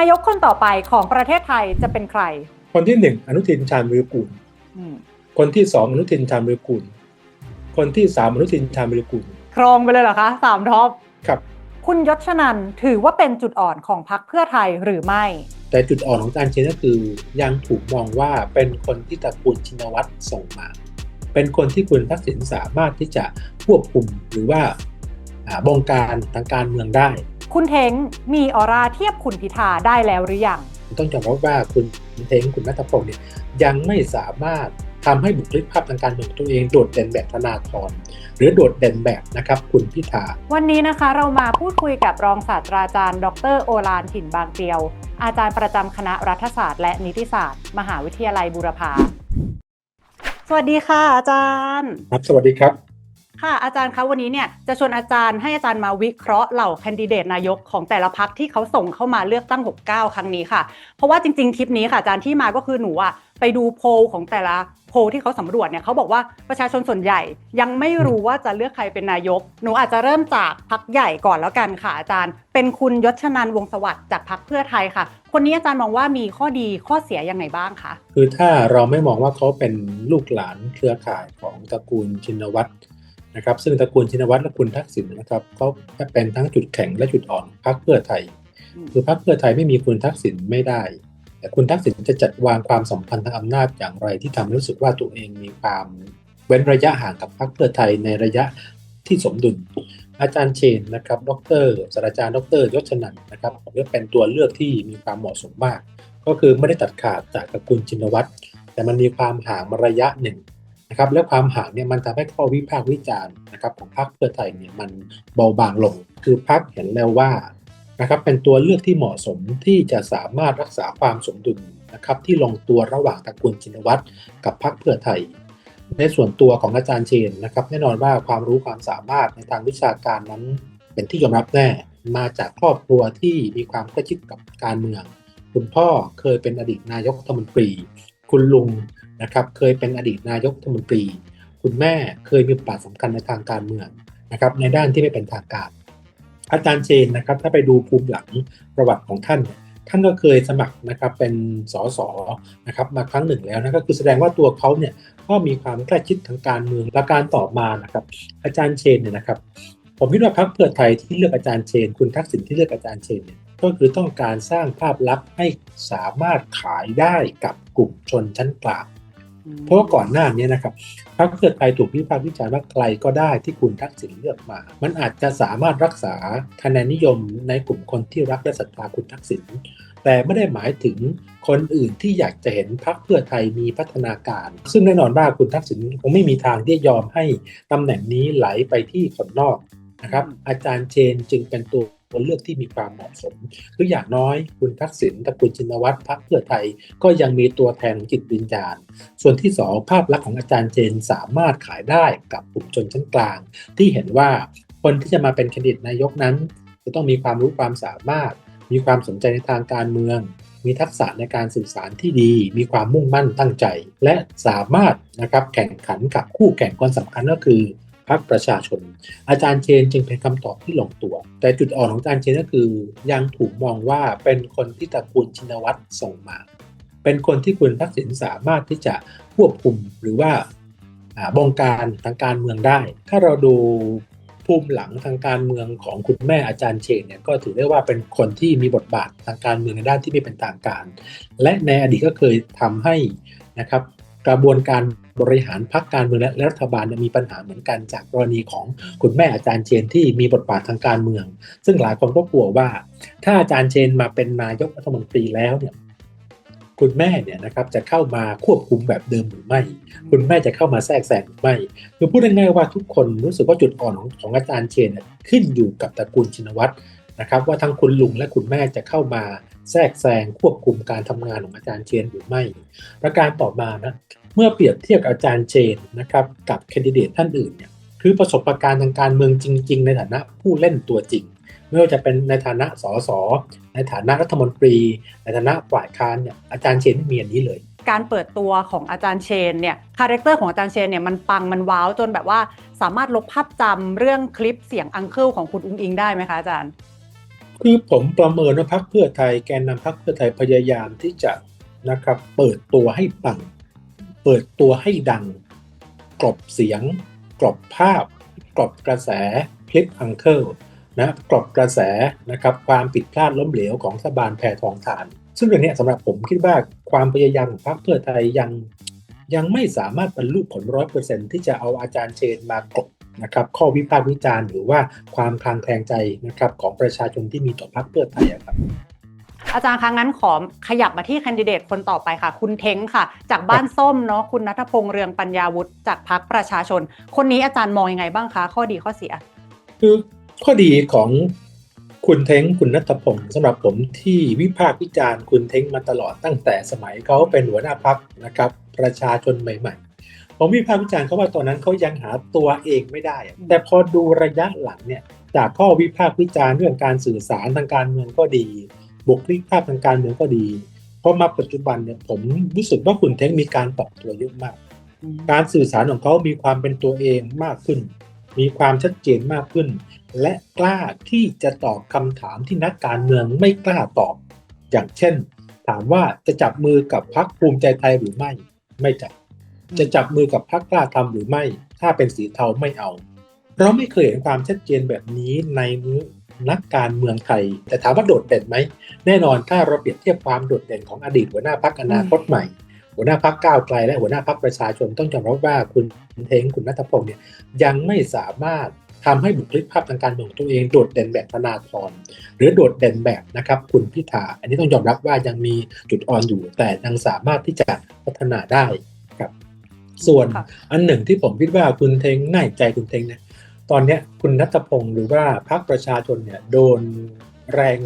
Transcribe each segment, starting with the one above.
ายกคนต่อไปของประเทศไทยจะเป็นใคร คนที่หนึ่งอนุทินชาญวิรุกูลอืมคนที่สองอนุทินชาญวิรุกูลคนที่สามอนุทินชาญวิรุกูลครองไปเลยเหรอคะสามท็อปครับคุณยศชนันถือว่าเป็นจุดอ่อนของพรรคเพื่อไทยหรือไม่ แต่จุดอ่อนของการเชนก็คือ ยังถูกมองว่าเป็นคนที่ตระกูลชินวัตรส่งมา เป็นคนที่คุณทักษิณสามารถที่จะควบคุมหรือว่าอ่าบงการทางการเมืองได้ คุณเท้งมีออร่าเทียบคุณพิธาได้แล้วหรือยัง ต้องยอมรับว่าคุณเท้งคุณนัทพงศ์เนี่ยยังไม่สามารถทำให้บุคลิกภาพทางการเมืองของตัวเองโดดเด่นแบบธนาธรหรือโดดเด่นแบบนะครับคุณพิธา วันนี้นะคะเรามาพูดคุยกับรองศาสตราจารย์ ดรโอลานถิ่นบางเตียว อาจารย์ประจำคณะรัฐศาสตร์และนิติศาสตร์ มหาวิทยาลัยบูรพาสวัสดีค่ะอาจารย์ ครับสวัสดีครับ ค่ะอาจารย์คะวันนี้เนี่ยจะชวนอาจารย์ให้อาจารย์มาวิเคราะห์เหล่าแคนดิเดตนายกของแต่ละพักที่เขาส่งเข้ามาเลือกตั้ง 69 ครั้งนี้ค่ะ เพราะว่าจริงๆ คลิปนี้ค่ะอาจารย์ที่มาก็คือหนูอะไปดูโพลของแต่ละโพลที่เขาสำรวจเนี่ยเขาบอกว่าประชาชนส่วนใหญ่ยังไม่รู้ว่าจะเลือกใครเป็นนายก หนูอาจจะเริ่มจากพักใหญ่ก่อนแล้วกันค่ะอาจารย์ เป็นคุณยศชนันวงสวัสดิ์จากพักเพื่อไทยค่ะ คนนี้อาจารย์มองว่ามีข้อดีข้อเสียยังไงบ้างคะคือถ้าเราไม่มองว่าเขาเป็นลูกหลานเครือข่ายของตระกูลชินวัตร นะครับ ซึ่งตระกูลชินวัตรและคุณทักษิณนะครับเขาเป็นทั้งจุดแข็งและจุดอ่อนของพรรคเพื่อไทย คือพรรคเพื่อไทยไม่มีคุณทักษิณไม่ได้ แต่คุณทักษิณจะจัดวางความสัมพันธ์ทางอำนาจอย่างไร ที่ทำให้รู้สึกว่าตัวเองมีความเว้นระยะห่างกับพรรคเพื่อไทยในระยะที่สมดุล อาจารย์เชนนะครับ ดรศาสตราจารย์ ดรยศชนันท์นะครับผมว่าเป็นตัวเลือกที่มีความเหมาะสมมาก ก็คือไม่ได้ตัดขาดจากตระกูลชินวัตรแต่มันมีความห่างมาระยะหนึ่ง นะครับและความห่างเนี่ยมันทำให้ข้อวิพากษ์วิจารณ์นะครับของพรรคเพื่อไทยเนี่ยมันเบาบางลง คือพรรคเห็นแล้วว่านะครับเป็นตัวเลือกที่เหมาะสมที่จะสามารถรักษาความสมดุลนะครับที่ลงตัวระหว่างตระกูลชินวัตรกับพรรคเพื่อไทย ในส่วนตัวของอาจารย์เชนนะครับแน่นอนว่าความรู้ความสามารถในทางวิชาการนั้น เป็นที่ยอมรับแน่มาจากครอบครัวที่มีความใกล้ชิดกับการเมือง คุณพ่อเคยเป็นอดีตนายกรัฐมนตรี คุณลุงนะครับเคยเป็นอดีตนายกรัฐมนตรี คุณแม่เคยมีบทบาทสำคัญในทางการเมืองนะครับในด้านที่ไม่เป็นทางการ อาจารย์เชนนะครับถ้าไปดูภูมิหลังประวัติของท่าน ท่านก็เคยสมัครนะครับเป็นสสนะครับมาครั้งหนึ่งแล้วนะก็คือแสดงว่าตัวเขาเนี่ยก็มีความใกล้ชิดทางการเมืองประการต่อมานะครับอาจารย์เชนเนี่ยนะครับผมคิดว่าพรรคเพื่อไทยที่เลือกอาจารย์เชน คุณทักษิณที่เลือกอาจารย์เชนเนี่ย ก็คือต้องการสร้างภาพลักษณ์ให้สามารถขายได้กับกลุ่มชนชั้นกลางเพราะว่าก่อนหน้านี้นะครับพรรคเพื่อไทยถูกวิพากษ์วิจารณ์ว่าใครก็ได้ที่คุณทักษิณเลือกมา มันอาจจะสามารถรักษาคะแนนนิยมในกลุ่มคนที่รักและศรัทธาคุณทักษิณแต่ไม่ได้หมายถึงคนอื่นที่อยากจะเห็นพรรคเพื่อไทยมีพัฒนาการ ซึ่งแน่นอนว่าคุณทักษิณคงไม่มีทางที่จะยอมให้ตำแหน่งนี้ไหลไปที่คนนอกนะครับ อาจารย์เชนจึงเป็นตัว ตัวเลือกที่มีความเหมาะสมคืออย่างน้อยคุณทักษิณตระกูลชินวัตรพรรคเพื่อไทย ก็ยังมีตัวแทนของจิตวิญญาณ ส่วนที่สองภาพลักษณ์ของอาจารย์เจนสามารถขายได้กับกลุ่มชนชั้นกลาง ที่เห็นว่าคนที่จะมาเป็นแคนดิดตนายกนั้น จะต้องมีความรู้ความสามารถ มีความสนใจในทางการเมือง มีทักษะในการสื่อสารที่ดี มีความมุ่งมั่นตั้งใจ และสามารถนะครับแข่งขันกับคู่แข่งคนสำคัญก็คือ พรรคประชาชน อาจารย์เชนจึงเป็นคำตอบที่ลงตัว แต่จุดอ่อนของอาจารย์เชนก็คือ ยังถูกมองว่าเป็นคนที่ตระกูลชินวัตรส่งมา เป็นคนที่คุณทักษิณสามารถที่จะควบคุมหรือว่าอ่าบงการทางการเมืองได้ ถ้าเราดูภูมิหลังทางการเมืองของคุณแม่อาจารย์เชนเนี่ยก็ถือได้ว่าเป็นคนที่มีบทบาททางการเมืองในด้านที่ไม่เป็นทางการ และในอดีตก็เคยทำให้นะครับ กระบวนการบริหารพรรคการเมืองและรัฐบาลมีปัญหาเหมือนกันจากกรณีของคุณแม่อาจารย์เชนที่มีบทบาททางการเมือง ซึ่งหลายคนก็กลัวว่า ถ้าอาจารย์เชนมาเป็นนายกรัฐมนตรีแล้วเนี่ยคุณแม่เนี่ยนะครับจะเข้ามาควบคุมแบบเดิมหรือไม่ คุณแม่จะเข้ามาแทรกแซงหรือไม่คือพูดง่ายๆว่าทุกคนรู้สึกว่าจุดอ่อนของของอาจารย์เชนขึ้นอยู่กับตระกูลชินวัตรนะครับว่าทั้งคุณลุงและคุณแม่จะเข้ามา แทรกแซงควบคุมการทำงานของอาจารย์เชนหรือไม่ ประการต่อมานะเมื่อเปรียบเทียบอาจารย์เชนนะครับกับแคนดิเดตท่านอื่นเนี่ยคือประสบการณ์ทางการเมืองจริง ๆ ในฐานะผู้เล่นตัวจริง ไม่ว่าจะเป็นในฐานะสสในฐานะรัฐมนตรี ในฐานะฝ่ายค้านเนี่ยอาจารย์เชนไม่มีอันนี้เลยการเปิดตัวของอาจารย์เชนเนี่ยคาแรคเตอร์ของอาจารย์เชนเนี่ยมันปังมันว้าวจนแบบว่าสามารถลบภาพจำเรื่องคลิปเสียงอังเคิลของคุณอุ้งอิงได้ไหมคะอาจารย์ คือผมประเมินว่าพรรคเพื่อไทยแกนนำพรรคเพื่อไทยพยายามที่จะนะครับเปิดตัวให้ปัง เปิดตัวให้ดัง กลบเสียง กลบภาพ กลบกระแสคลิปอังเคิลนะกลบกระแสนะครับความผิดพลาดล้มเหลวของรัฐบาลแพรทองทาน ซึ่งเรื่องนี้สำหรับผมคิดว่าความพยายามของพรรคเพื่อไทยยังยังไม่สามารถบรรลุผลร้อยเปอร์เซ็นที่จะเอาอาจารย์เชนมากลบ นะครับข้อวิพากษ์วิจารณ์หรือว่าความคลางแคลงใจนะครับของประชาชนที่มีต่อพรรคเพื่อไทยอะครับอาจารย์คะงั้นขอขยับมาที่แคนดิเดตคนต่อไปค่ะ คุณเท้งค่ะ จากบ้านส้มเนาะคุณนัทพงษ์เรืองปัญญาวุฒิจากพรรคประชาชน คนนี้อาจารย์มองยังไงบ้างคะ ข้อดีข้อเสีย คือข้อดีของคุณเท้งคุณนัทพงศ์สำหรับผมที่วิพากษ์วิจารณ์คุณเท้งมาตลอดตั้งแต่สมัยเขาเป็นหัวหน้าพักนะครับ ประชาชนใหม่ๆ ผมวิพากษ์วิจารณ์เขาว่าตอนนั้นเขายังหาตัวเองไม่ได้อะแต่พอดูระยะหลังเนี่ยจากข้อวิพากษ์วิจารณ์เรื่องการสื่อสารทางการเมืองก็ดี บุคลิกภาพทางการเมืองก็ดีพอมาปัจจุบันเนี่ยผมรู้สึกว่าคุณเท้งมีการปรับตัวเยอะมาก การสื่อสารของเขามีความเป็นตัวเองมากขึ้น มีความชัดเจนมากขึ้น และกล้าที่จะตอบคำถามที่นักการเมืองไม่กล้าตอบ อย่างเช่น ถามว่าจะจับมือกับพรรคภูมิใจไทยหรือไม่ ไม่จับ จะจับมือกับพรรคกล้าทำหรือไม่ ถ้าเป็นสีเทาไม่เอา เราไม่เคยเห็นความชัดเจนแบบนี้ในนักการเมืองไทย แต่ถามว่าโดดเด่นไหม แน่นอนถ้าเราเปรียบเทียบความโดดเด่นของอดีตหัวหน้าพรรคอนาคตใหม่ หัวหน้าพักก้าวไกลและหัวหน้าพักประชาชนต้องยอมรับว่าคุณเทงคุณนัทพงศ์เนี่ยยังไม่สามารถทำให้บุคลิกภาพทางการเมืองของตัวเองโดดเด่นแบบธนาธรหรือโดดเด่นแบบนะครับคุณพิธา อันนี้ต้องยอมรับว่ายังมีจุดอ่อนอยู่ แต่ยังสามารถที่จะพัฒนาได้ครับ ส่วนค่ะอันหนึ่งที่ผมคิดว่าคุณเทงง่ายใจคุณเทงเนี่ยตอนเนี้ยคุณนัทพงศ์หรือว่าพรรคประชาชนเนี่ยโดนแรง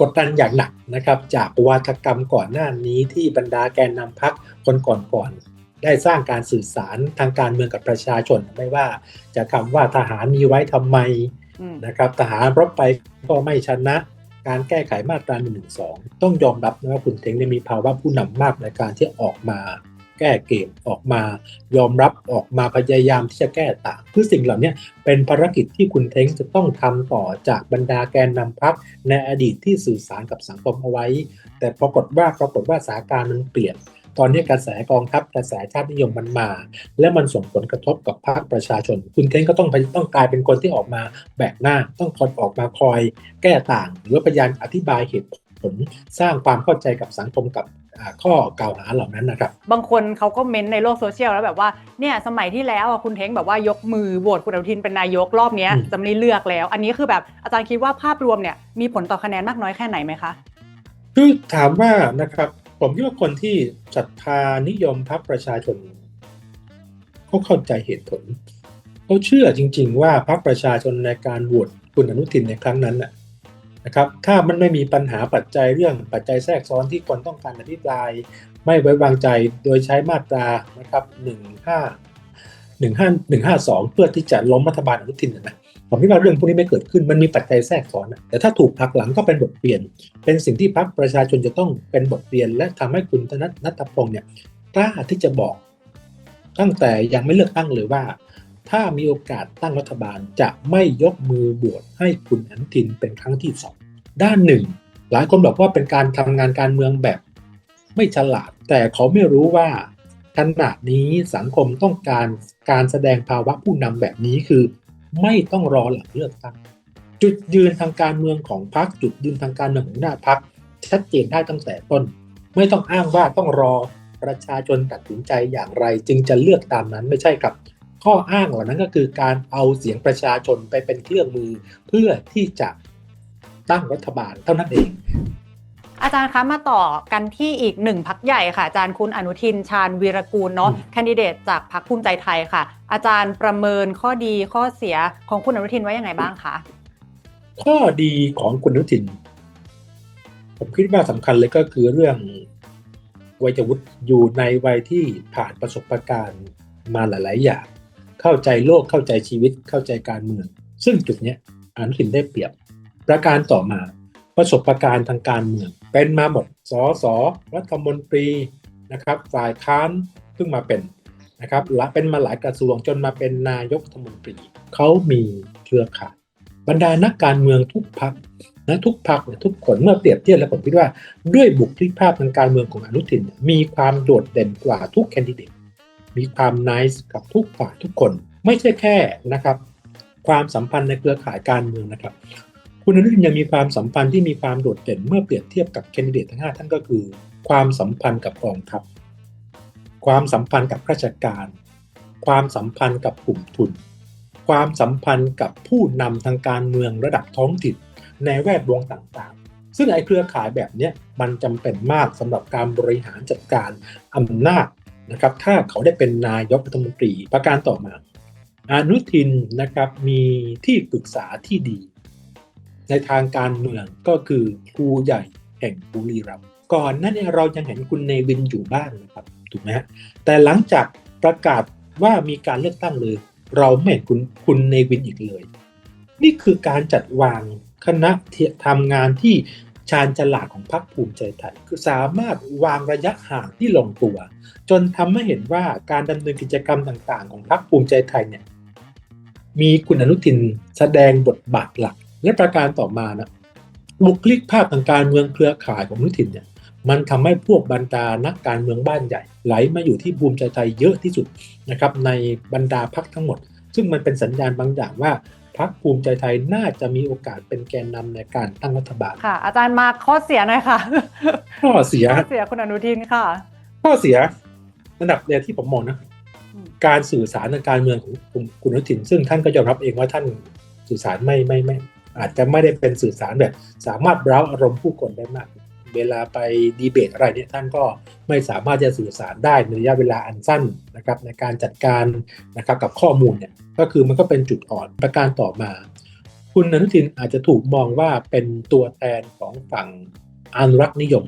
กดดันอย่างหนักนะครับ จากวาทกรรมก่อนหน้านี้ที่บรรดาแกนนำพรรคคนก่อนๆได้สร้างการสื่อสารทางการเมืองกับประชาชนไม่ว่าจะคำว่าทหารมีไว้ทำไมอืมนะครับ ทหารรบไปก็ไม่ชนะ การแก้ไขมาตรา1นึต้องยอมรับนะว่าคุณเทงเนี่ยมีภาวะผู้นำมากในการที่ออกมา แก้เกมออกมา ยอมรับออกมาพยายามที่จะแก้ต่างคือสิ่งเหล่านี้เป็นภารกิจที่คุณเท้งจะต้องทำต่อจากบรรดาแกนนำพักในอดีตที่สื่อสารกับสังคมเอาไว้ แต่ปรากฏว่าปรากฏว่าสถานการณ์มันเปลี่ยนตอนนี้กระแสกองทัพกระแสชาตินิยมมันมา และมันส่งผลกระทบกับภาคประชาชน คุณเท้งก็ต้องไปต้องกลายเป็นคนที่ออกมาแบกหน้า ต้องคอยออกมาคอย แก้ต่าง หรือพยายามอธิบายเหตุผล สร้างความเข้าใจกับสังคมกับ ข้อกล่าวหาเหล่านั้นนะครับ บางคนเขาก็เม้นในโลกโซเชียลแล้วแบบว่าเนี่ยสมัยที่แล้วอะคุณเท้งแบบว่ายกมือโหวตคุณอนุทินเป็นนายกรอบเนี้ยอืมจะไม่เลือกแล้ว อันนี้คือแบบอาจารย์คิดว่าภาพรวมเนี่ยมีผลต่อคะแนนมากน้อยแค่ไหนไหมคะคือถามว่านะครับผมคิดว่าคนที่ศรัทธานิยมพรรคประชาชนเขาเข้าใจเหตุผลเขาเชื่อจริง ๆ ว่าพรรคประชาชนในการโหวตคุณอนุทินในครั้งนั้นน่ะ นะครับ ถ้ามันไม่มีปัญหาปัจจัยเรื่องปัจจัยแทรกซ้อนที่คนต้องการอภิปราย ไม่ไว้วางใจโดยใช้มาตรานะครับหนึ่งห้าหนึ่งห้าหนึ่งห้าสองเพื่อที่จะล้มรัฐบาลอนุทินนะผมคิดว่าเรื่องพวกนี้ไม่เกิดขึ้นมันมีปัจจัยแทรกซ้อนนะแต่ถ้าถูกผลักหลังก็เป็นบทเรียน เป็นสิ่งที่พรรคประชาชนจะต้องเป็นบทเรียน และทำให้คุณธนัทนัทพงศ์เนี่ยกล้าที่จะบอก ตั้งแต่ยังไม่เลือกตั้งเลยว่า ถ้ามีโอกาสตั้งรัฐบาลจะไม่ยกมือโหวตให้คุณอนุทินเป็นครั้งที่สองด้านหนึ่ง หลายคนบอกว่าเป็นการทำงานการเมืองแบบ ไม่ฉลาด แต่เขาไม่รู้ว่าขณะนี้สังคมต้องการการแสดงภาวะผู้นำแบบนี้คือ ไม่ต้องรอหลังเลือกตั้งจุดยืนทางการเมืองของพรรคจุดยืนทางการเมืองของหน้าพรรคชัดเจนได้ตั้งแต่ต้น ไม่ต้องอ้างว่าต้องรอประชาชนตัดสินใจอย่างไร จึงจะเลือกตามนั้นไม่ใช่ครับ ข้ออ้างเหล่านั้นก็คือการเอาเสียงประชาชนไปเป็นเครื่องมือ เพื่อที่จะตั้งรัฐบาลเท่านั้นเองอาจารย์คะมาต่อกันที่อีกหนึ่งพักใหญ่ค่ะ อาจารย์คุณอนุทินชาญวีรกูลเนาะอืมแคนดิเดตจากพักภูมิใจไทยค่ะ อาจารย์ประเมินข้อดีข้อเสียของคุณอนุทินไว้ยังไงบ้างคะข้อดีของคุณอนุทิน ผมคิดว่าสำคัญเลยก็คือเรื่องวัยวุฒิอยู่ในวัยที่ผ่านประสบการณ์มาหลาย ๆ อย่าง เข้าใจโลกเข้าใจชีวิต เข้าใจการเมือง ซึ่งจุดนี้อนุทินได้เปรียบ ประการต่อมาประสบะการณ์ทางการเมือง เป็นมาหมดสอสอรัฐมนตรีนะครับฝ่ายค้านเพิ่งมาเป็นนะครับและเป็นมาหลายกระทรวงจนมาเป็นนายกรัฐมนตรีเขามีเครือข่ายบรรดานักการเมืองทุกพรรคนะทุกพักเนี่ยทุกคนเมื่อเปรียบเทียบแล้วผมคิดว่าด้วยบุคลิกภาพทางการเมืองของอนุทิน มีความโดดเด่นกว่าทุกแคนดิเดต มีความน c e กับทุกฝ่ายทุกคน ไม่ใช่แค่นะครับความสัมพันธ์ในเครือข่ายการเมืองนะครับ คุณอนุทินยังมีความสัมพันธ์ที่มีความโดดเด่นเมื่อเปรียบเทียบกับแคนดิเดตทั้งห้าท่านก็คือ ความสัมพันธ์กับกองทัพความสัมพันธ์กับราชการ ความสัมพันธ์กับกลุ่มทุน ความสัมพันธ์กับผู้นำทางการเมืองระดับท้องถิ่นในแวดวงต่างๆ ซึ่งไอ้เครือข่ายแบบนี้มันจำเป็นมากสำหรับการบริหารจัดการอำนาจ นะครับถ้าเขาได้เป็นนายกรัฐมนตรีประการต่อมา อนุทินนะครับมีที่ปรึกษาที่ดี ในทางการเมืองก็คือครูใหญ่แห่งบุรีรัมย์ก่อนนั้นเนี่ยเรายังเห็นคุณเนวินอยู่บ้างนะครับถูกไหมฮะแต่หลังจากประกาศว่ามีการเลือกตั้งเลย เราไม่เห็นคุณคุณเนวินอีกเลย นี่คือการจัดวางคณะทำงานที่ ชาญฉลาดของพรรคภูมิใจไทยคือสามารถวางระยะห่างที่ลงตัว จนทำให้เห็นว่าการดำเนินกิจกรรมต่างๆ ของพรรคภูมิใจไทยเนี่ยมีคุณอนุทินแสดงบทบาทหลัก และประการต่อมานะบุคลิกภาพทางการเมืองเครือข่ายของอนุทินเนี่ยมันทำให้พวกบรรดานักการเมืองบ้านใหญ่ ไหลมาอยู่ที่ภูมิใจไทยเยอะที่สุดนะครับในบรรดาพรรคทั้งหมด ซึ่งมันเป็นสัญญาณบางอย่างว่า พรรคภูมิใจไทยน่าจะมีโอกาสเป็นแกนนำในการตั้งรัฐบาล ค่ะ อาจารย์มาข้อเสียหน่อยค่ะ ข้อเสียข้อเสียคุณอนุทินค่ะ ข้อเสียระดับเดียวที่ผมมองนะอืมการสื่อสารทางการเมืองของคุณคุณอนุทิน ซึ่งท่านก็ยอมรับเองว่าท่านสื่อสารไม่ไม่ไม่อาจจะไม่ได้เป็นสื่อสารแบบ สามารถเร้าอารมณ์ผู้คนได้มาก เวลาไปดีเบตอะไรเนี่ยท่านก็ไม่สามารถจะสื่อสารได้ในระยะเวลาอันสั้นนะครับในการจัดการนะครับกับข้อมูลเนี่ยก็คือมันก็เป็นจุดอ่อนประการต่อมา คุณอนุทินอาจจะถูกมองว่าเป็นตัวแทนของฝั่งอนุรักษ์นิยม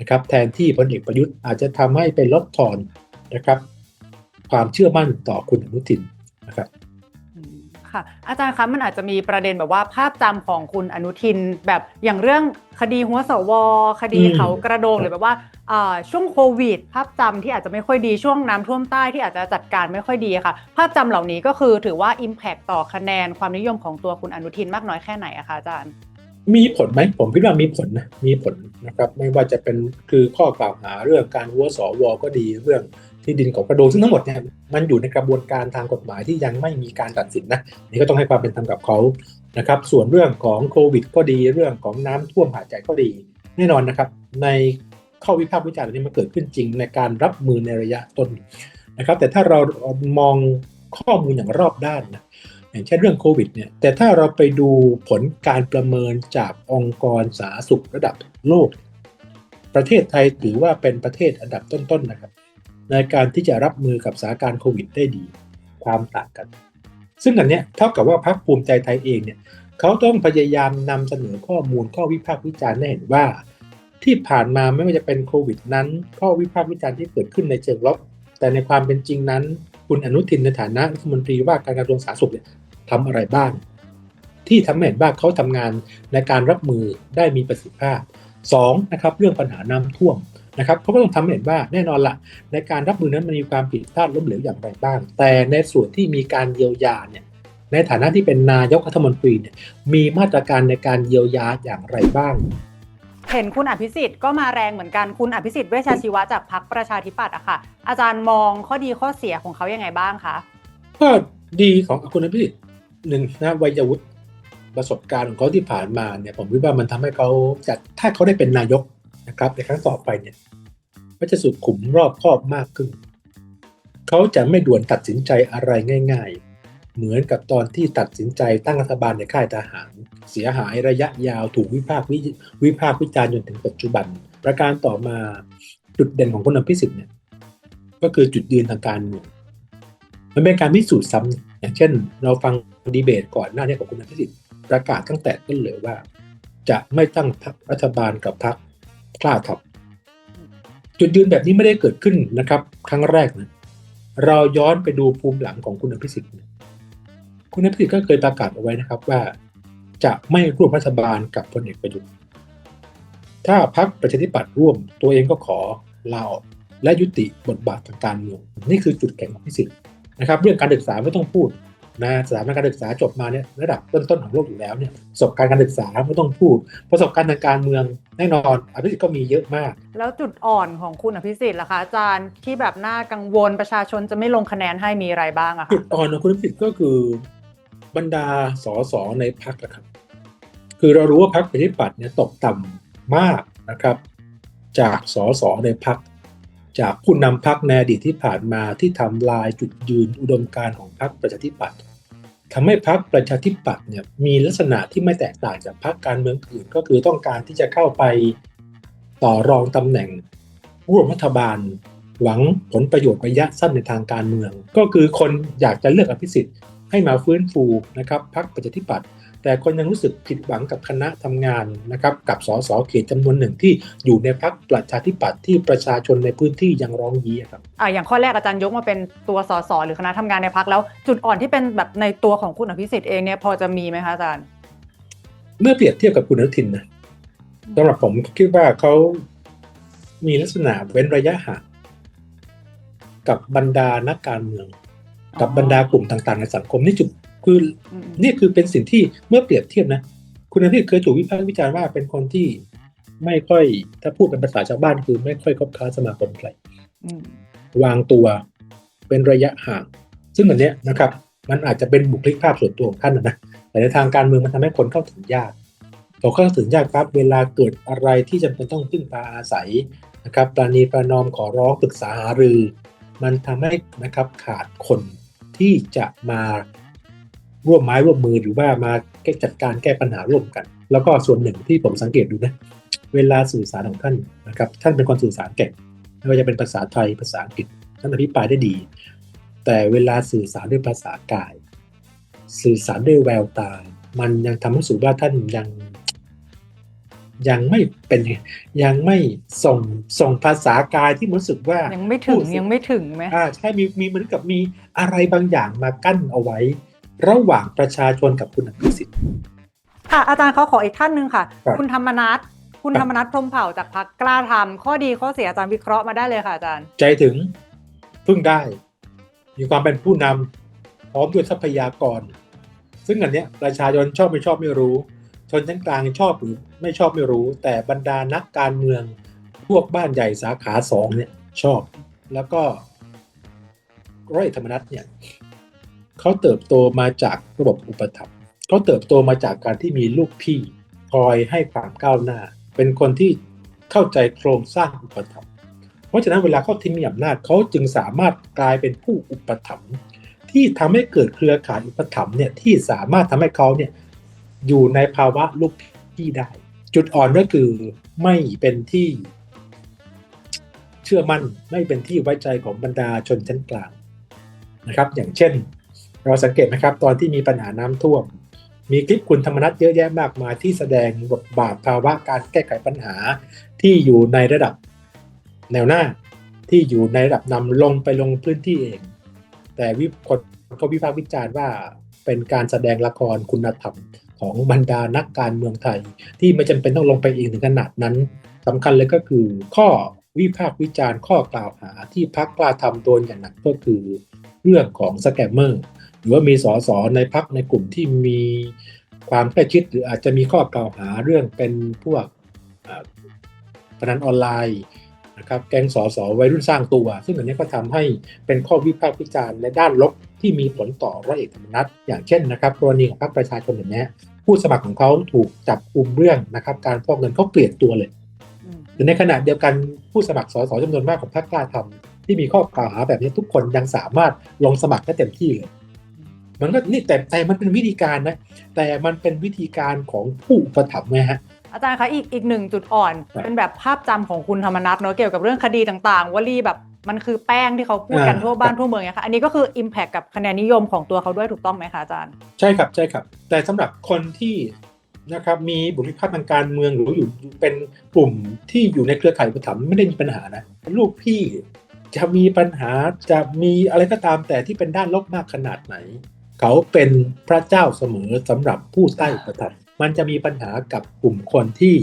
นะครับแทนที่พลเอกประยุทธ์อาจจะทำให้เป็นลดทอนนะครับความเชื่อมั่นต่อคุณอนุทินนะครับ ค่ะ อาจารย์คะมันอาจจะมีประเด็นแบบว่าภาพจำของคุณอนุทินแบบอย่างเรื่องคดีหัวสว คดีอืมเขากระโดงหรือแบบว่าอ่าช่วงโควิด ภาพจำที่อาจจะไม่ค่อยดีช่วงน้ำท่วมใต้ที่อาจจะจัดการไม่ค่อยดีค่ะ ภาพจำเหล่านี้ก็คือถือว่า Impact ต่อคะแนนความนิยมของตัวคุณอนุทินมากน้อยแค่ไหนอะคะอาจารย์มีผลไหมผมคิดว่ามีผลนะมีผลนะครับไม่ว่าจะเป็นคือข้อกล่าวหาเรื่องการหัวสวก็ดีเรื่อง ที่ดินของกระโดงซึ่งทั้งหมดเนี่ยมันอยู่ในกระบวนการทางกฎหมายที่ยังไม่มีการตัดสินนะนี่ก็ต้องให้ความเป็นธรรมกับเขานะครับ ส่วนเรื่องของโควิด ก็ดีเรื่องของน้ำท่วมหาดใหญ่ก็ดี แน่นอนนะครับ ในข้อวิพากษ์วิจารณ์นี้มันเกิดขึ้นจริงในการรับมือในระยะต้นนะครับ แต่ถ้าเรามองข้อมูลอย่างรอบด้านนะอย่างเช่นเรื่องโควิดเนี่ยแต่ถ้าเราไปดูผลการประเมินจากองค์กรสาธารณสุขระดับโลก ประเทศไทยถือว่าเป็นประเทศอันดับต้นๆนะครับ ในการที่จะรับมือกับสถานการณ์โควิดได้ดี ความต่างกัน ซึ่งอันเนี้ยเท่ากับว่าพรรคภูมิใจไทยเองเนี่ยเขาต้องพยายามนำเสนอข้อมูลข้อวิพากษ์วิจารณ์ให้เห็นว่า ที่ผ่านมาไม่ว่าจะเป็นโควิดนั้น ข้อวิพากษ์วิจารณ์ที่เกิดขึ้นในเชิงลบแต่ในความเป็นจริงนั้น คุณอนุทินในฐานะรัฐมนตรีว่าการกระทรวงสาธารณสุขเนี่ยทำอะไรบ้างที่ทำให้เห็นว่าเขาทำงานในการรับมือได้มีประสิทธิภาพสองนะครับเรื่องปัญหาน้ำท่วม นะครับเขาก็ต้องทำให้เห็นว่าแน่นอนละในการรับมือนั้นมันมีความผิดพลาดล้มเหลวอย่างไรบ้าง แต่ในส่วนที่มีการเยียวยาเนี่ยในฐานะที่เป็นนายกรัฐมนตรีเนี่ยมีมาตรการในการเยียวยาอย่างไรบ้าง เห็นคุณอภิสิทธิ์ก็มาแรงเหมือนกันคุณอภิสิทธิ์เวชชาชีวะจากพรรคประชาธิปัตย์อะค่ะ อาจารย์มองข้อดีข้อเสียของเขายังไงบ้างคะก็ดีของคุณอภิสิทธิ์หนึ่งนะวัยวุฒิประสบการณ์ของเขาที่ผ่านมาเนี่ยผมคิดว่ามันทำให้เขาจะถ้าเขาได้เป็นนายก นะครับในครั้งต่อไปเนี่ยก็จะสุขุมรอบคอบมากขึ้น เขาจะไม่ด่วนตัดสินใจอะไรง่าย ๆ เหมือนกับตอนที่ตัดสินใจตั้งรัฐบาลในค่ายทหาร เสียหายระยะยาวถูกวิพากษ์วิวิพากษ์วิจารณ์จนถึงปัจจุบัน ประการต่อมาจุดเด่นของคุณอภิสิทธิ์เนี่ยก็คือจุดยืนทางการเมืองมันเป็นการพิสูจน์ซ้ำอย่างเช่น เราฟังดีเบตก่อนหน้านี้ของคุณอภิสิทธิ์ประกาศตั้งแต่ต้นเลยว่า จะไม่ตั้งพรรครัฐบาลกับพรรค กล้าทับ จุดยืนแบบนี้ไม่ได้เกิดขึ้นนะครับ ครั้งแรกนะเราย้อนไปดูภูมิหลังของคุณอภิสิทธิ์คุณอภิสิทธิ์ก็เคยประกาศเอาไว้นะครับว่า จะไม่ร่วมรัฐบาลกับพลเอกประยุทธ์ถ้าพรรคประชาธิปัตย์ร่วมตัวเองก็ขอลาออกและยุติบทบาททางการเมืองนี่คือจุดแข็งของพิสิทธิ์นะครับ เรื่องการศึกษาไม่ต้องพูด นะสถาบันการศึกษาจบมาเนี่ยระดับต้นๆของโลกอยู่แล้วเนี่ยประสบการณ์การศึกษาไม่ต้องพูด ประสบการณ์ทางการเมืองแน่นอนอภิสิทธิ์ก็มีเยอะมาก แล้วจุดอ่อนของคุณอภิสิทธิ์ล่ะคะอาจารย์ที่แบบน่ากังวลประชาชนจะไม่ลงคะแนนให้มีอะไรบ้างอะจุคะดอ่อนของคุณอภิสิทธิ์ก็คือบรรดาสสในพรรคนะครับ คือเรารู้ว่าพรรคประชาธิปัตย์เนี่ยตกต่ำมากนะครับ จากสสในพรรค จากผู้นำพรรคในอดีตที่ผ่านมาที่ทำลายจุดยืนอุดมการณ์ของพรรคประชาธิปัตย์ทำให้พรรคประชาธิปัตย์เนี่ยมีลักษณะที่ไม่แตกต่างจากพรรคการเมืองอื่น ก็คือต้องการที่จะเข้าไปต่อรองตำแหน่งร่วมรัฐบาล หวังผลประโยชน์ระยะสั้นในทางการเมือง ก็คือคนอยากจะเลือกอภิสิทธิ์ให้มาฟื้นฟูนะครับพรรคประชาธิปัตย์ แต่คนยังรู้สึกผิดหวังกับคณะทำงานนะครับกับสสเขตจำนวนหนึ่งที่อยู่ในพรรคประชาธิปัตย์ที่ประชาชนในพื้นที่ยังร้องยี้ครับอะอย่างข้อแรกอาจารย์ยกมาเป็นตัวสสหรือคณะทำงานในพักแล้ว จุดอ่อนที่เป็นแบบในตัวของคุณอภิสิทธิ์เองเนี่ยพอจะมีไหมคะอาจารย์ เมื่อเปรียบเทียบกับคุณอนุทินนะสำหรับผมคิดว่าเขามีลักษณะเว้นระยะห่างกับบรรดานักการเมือง กับบรรดากลุ่มต่างๆ ในสังคมนี่จุด คืออืมนี่คือเป็นสิ่งที่เมื่อเปรียบเทียบนะ คุณอภิสิทธิ์เคยถูกวิพากษ์วิจารณ์ว่าเป็นคนที่ไม่ค่อยถ้าพูดเป็นภาษาชาวบ้านคือไม่ค่อยคบค้าสมาคมใครอืมวางตัวเป็นระยะห่าง ซึ่งอันเนี้ยนะครับ มันอาจจะเป็นบุคลิกภาพส่วนตัวของท่านนะนะแต่ในทางการเมืองมันทำให้คนเข้าถึงยากพอเข้าถึงยากครับ เวลาเกิดอะไรที่จำเป็นต้องพึ่งพาอาศัยนะครับปราณีประนอมขอร้องปรึกษาหารือ มันทำให้นะครับขาดคนที่จะมา ร่วมไม้ร่วมมือหรือว่ามาแก้จัดการแก้ปัญหาร่วมกัน แล้วก็ส่วนหนึ่งที่ผมสังเกตดูนะเวลาสื่อสารของท่านนะครับท่านเป็นคนสื่อสารเก่งไม่ว่าจะเป็นภาษาไทยภาษาอังกฤษท่านอภิปรายได้ดี แต่เวลาสื่อสารด้วยภาษากาย สื่อสารด้วยแววตา มันยังทำให้รู้สึกว่าท่านยัง ยังไม่เป็นยังไม่ส่งส่งภาษากายที่มันรู้สึกว่ายัยังไม่ถึงยังไม่ถึงไหมอ่าใช่มีมีเหมือนกับมีอะไรบางอย่างมากั้นเอาไว้ ระหว่างประชาชนกับคุณอภิสิทธิ์ ค่ะ อาจารย์เขาขออีกท่านหนึ่งค่ะ ครับ คุณธรรมนัทคุณครับธรรมนัทพรหมเผ่าจากพรรคกล้าทำข้อดีข้อเสียอาจารย์วิเคราะห์มาได้เลยค่ะอาจารย์ ใจถึงพึ่งได้ มีความเป็นผู้นำพร้อมด้วยทรัพยากร ซึ่งอันเนี้ยประชาชนชอบไม่ชอบไม่รู้ ชนชั้นกลางชอบหรือไม่ชอบไม่รู้ แต่บรรดานักการเมืองพวกบ้านใหญ่สาขาสองเนี่ยชอบ แล้วก็ร้อยเอกธรรมนัฐเนี่ย เขาเติบโตมาจากระบบอุปถัมภ์เขาเติบโตมาจากการที่มีลูกพี่คอยให้ความก้าวหน้า เป็นคนที่เข้าใจโครงสร้างอุปถัมภ์เพราะฉะนั้นเวลาเขาทิ้งมีอำนาจเขาจึงสามารถกลายเป็นผู้อุปถัมภ์ที่ทำให้เกิดเครือข่ายอุปถัมภ์เนี่ยที่สามารถทำให้เขาเนี่ยอยู่ในภาวะลูกพี่ได้ จุดอ่อนก็คือไม่เป็นที่เชื่อมั่นไม่เป็นที่ไว้ใจของบรรดาชนชั้นกลางนะครับ อย่างเช่น เราสังเกตไหมครับ ตอนที่มีปัญหาน้ำท่วม มีคลิปคุณธรรมนัฐเยอะแยะมากมายที่แสดงบทบาทภาวะการแก้ไขปัญหาที่อยู่ในระดับแนวหน้าที่อยู่ในระดับนำลงไปลงพื้นที่เอง แต่วิคนก็วิพากษ์วิจารณ์ว่าเป็นการแสดงละครคุณธรรมของบรรดานักการเมืองไทย ที่ไม่จำเป็นต้องลงไปเองถึงขนาดนั้นสำคัญเลยก็คือข้อวิพากษ์วิจารณ์ข้อกล่าวหาที่พักกล้าทำโดนอย่างหนักก็คือ เรื่องของสแกมเมอร์ หรือว่ามีสสในพักในกลุ่มที่มีความใกล้ชิดหรืออาจจะมีข้อกล่าวหาเรื่องเป็นพวกอ่าพนันออนไลน์นะครับแก๊งสอสอวัยรุ่นสร้างตัว ซึ่งอันนี้ก็ทำให้เป็นข้อวิพากษ์วิจารณ์ในด้านลบที่มีผลต่อร้อยเอกธรรมนัฐอย่างเช่นนะครับกรณีของพรรคประชาชนอย่างนี้ยผู้สมัครของเขาถูกจับกลุ่มเรื่องนะครับ การฟอกเงินเขาเปลี่ยนตัวเลยอืมแต่ในขณะเดียวกันผู้สมัครสสจำนวนมากของพรรคกล้าทำที่มีข้อกล่าวหาแบบนี้ทุกคนยังสามารถลงสมัครได้เต็มที่เลย มันก็นี่แต่แต่มันเป็นวิธีการนะ แต่มันเป็นวิธีการของผู้อุปถัมภ์ไงฮะอาจารย์คะอีกอีกหนึ่งจุดอ่อนครับเป็นแบบภาพจำของคุณธรรมนัทเนอะเกี่ยวกับเรื่องคดีต่างๆวลีแบบมันคือแป้งที่เขาพูดกันอ่าทั่วบ้าครันบทั่วเมืองเนี่ยค่ะอันนี้ก็คือ Impact กับคะแนนนิยมของตัวเขาด้วยถูกต้องไหมคะอาจารย์ ใช่ครับใช่ครับ แต่สำหรับคนที่นะครับมีบุคลิกภาพทางการเมืองหรืออยู่อยู่เป็นกลุ่มที่อยู่ในเครือข่ายอุปถัมภ์ไม่ได้มีปัญหานะลูกพี่จะมีปัญหาจะมีอะไรก็ตามแต่ที่เป็นด้านลบมากขนาดไหน เขาเป็นพระเจ้าเสมอสำหรับผู้ใต้อุปถัมภ์มันจะมีปัญหากับกลุ่มคนที่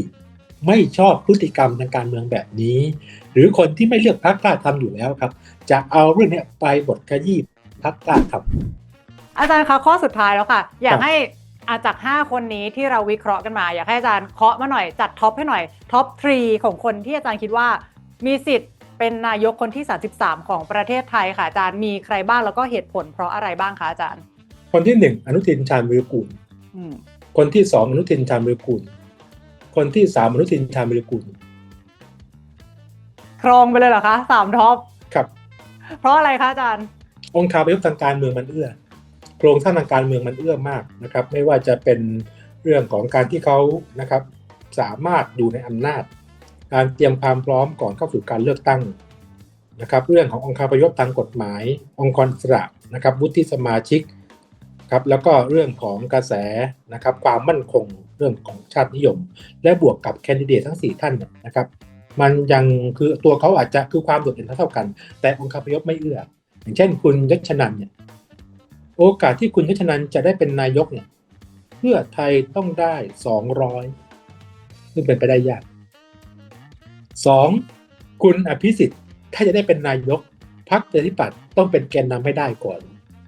ไม่ชอบพฤติกรรมทางการเมืองแบบนี้ หรือคนที่ไม่เลือกพรรคกล้าทำอยู่แล้วครับ จะเอาเรื่องเนี้ยไปบทขยี้พรรคกล้าทำอาจารย์คะข้อสุดท้ายแล้วค่ะ อยาคกรับให้อาจาก 5 คนนี้ที่เราวิเคราะห์กันมา อยากให้อาจารย์เคาะมาหน่อยจัดท็อปให้หน่อยท็อปทรีของคนที่อาจารย์คิดว่ามีสิทธิ์เป็นนายกคนที่ 33 ของประเทศไทยค่ะอาจารย์มีใครบ้างแล้วก็เหตุผลเพราะอะไรบ้างคะอาจารย์ คนที่หนึ่งอนุทินชาญวิรุกูลอืมคนที่สองอนุทินชาญวิรุกูลคนที่สามอนุทินชาญวิรุกูลครองไปเลยเหรอคะสามท็อปครับ เพราะอะไรคะอาจารย์ องค์คาพยพทางการเมืองมันเอื้อโครงสร้างทางการเมืองมันเอื้อมากนะครับ ไม่ว่าจะเป็นเรื่องของการที่เขานะครับ สามารถอยู่ในอำนาจ การเตรียมความพร้อมก่อนเข้าสู่การเลือกตั้งนะครับ เรื่องขององค์คาพยพทางกฎหมาย องค์กรอิสระนะครับวุฒิสมาชิก ครับแล้วก็เรื่องของกระแสนะครับความมั่นคงเรื่องของชาตินิยม และบวกกับแคนดิเดตทั้ง 4 ท่านนะครับ มันยังคือตัวเขาอาจจะคือความโดดเด่นเท่ากัน แต่องค์คาพยพไม่เอื้ออย่างเช่น คุณยัชนันเนี่ยโอกาสที่คุณยัชนันจะได้เป็นนายกเนี่ยเพื่อไทยต้องได้สองร้อยซึ่งเป็นไปได้ยากสองคุณอภิสิทธิ์ถ้าจะได้เป็นนายกพรรคประชาธิปัตย์ต้องเป็นแกนนำให้ได้ก่อน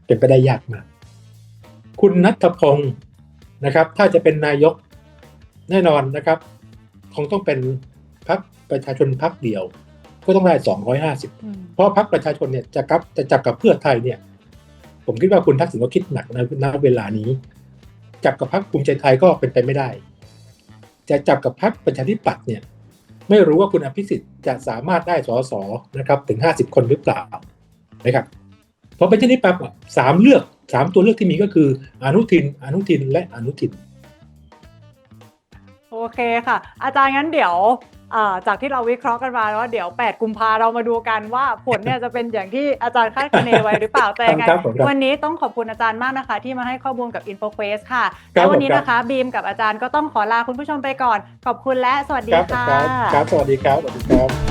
เป็นไปได้ยากมาก คุณนัทพงศ์นะครับ ถ้าจะเป็นนายกแน่นอนนะครับ คงต้องเป็นพรรคประชาชนพรรคเดียว ก็ต้องได้ 250 เพราะพรรคประชาชนเนี่ยจะกับจะจับกับเพื่อไทยเนี่ย ผมคิดว่าคุณทักษิณก็คิดหนักนะณเวลานี้ จับกับพรรคภูมิใจไทยก็เป็นไปไม่ได้ จะจับกับพรรคประชาธิปัตย์เนี่ยไม่รู้ว่าคุณอภิสิทธิ์จะสามารถได้สสนะครับถึง 50 คนหรือเปล่านะครับเพราะเป็นเช่นนี้ปั๊บอะสามเลือก สามตัวเลือกที่มีก็คือ อนุทิน อนุทินและอนุทิน โอเคค่ะ อาจารย์งั้นเดี๋ยวอ่าจากที่เราวิเคราะห์กันมาว่าเดี๋ยว 8 กุมภาเรามาดูกันว่าผลเนี่ยจะเป็นอย่างที่อาจารย์คาดคะเนไว้หรือเปล่าแต่ยังไงครับผมครับวันนี้ต้องขอบคุณอาจารย์มากนะคะ ที่มาให้ข้อมูลกับ InfoQuest ค่ะครัแล้บววันนี้ผมครับนะคะบีมกับอาจารย์ก็ต้องขอลาคุณผู้ชมไปก่อน ขอบคุณและสวัสดีครับค่ะครับครับสวัสดีครับสวัสดีครับ